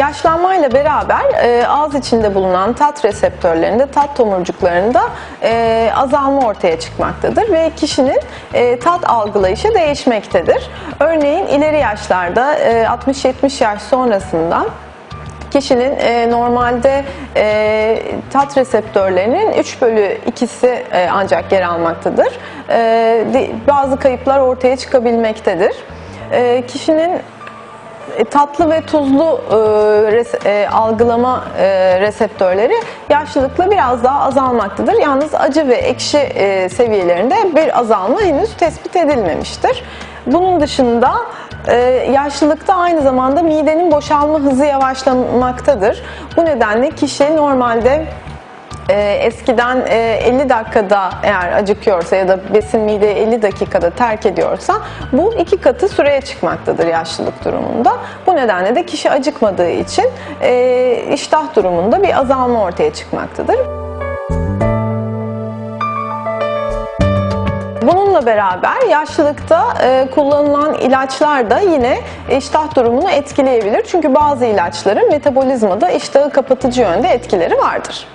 Yaşlanmayla beraber e, ağız içinde bulunan tat reseptörlerinde, tat tomurcuklarında e, azalma ortaya çıkmaktadır ve kişinin e, tat algılayışı değişmektedir. Örneğin ileri yaşlarda e, 60-70 yaş sonrasında kişinin e, normalde e, tat reseptörlerinin 3 bölü 2'si e, ancak yer almaktadır. E, bazı kayıplar ortaya çıkabilmektedir. E, kişinin tatlı ve tuzlu e, res- e, algılama e, reseptörleri yaşlılıkla biraz daha azalmaktadır. Yalnız acı ve ekşi e, seviyelerinde bir azalma henüz tespit edilmemiştir. Bunun dışında e, yaşlılıkta aynı zamanda midenin boşalma hızı yavaşlamaktadır. Bu nedenle kişi normalde eskiden e, 50 dakikada eğer acıkıyorsa ya da besin mideyi 50 dakikada terk ediyorsa bu iki katı süreye çıkmaktadır yaşlılık durumunda. Bu nedenle de kişi acıkmadığı için e, iştah durumunda bir azalma ortaya çıkmaktadır. Bununla beraber yaşlılıkta e, kullanılan ilaçlar da yine iştah durumunu etkileyebilir. Çünkü bazı ilaçların metabolizmada iştahı kapatıcı yönde etkileri vardır.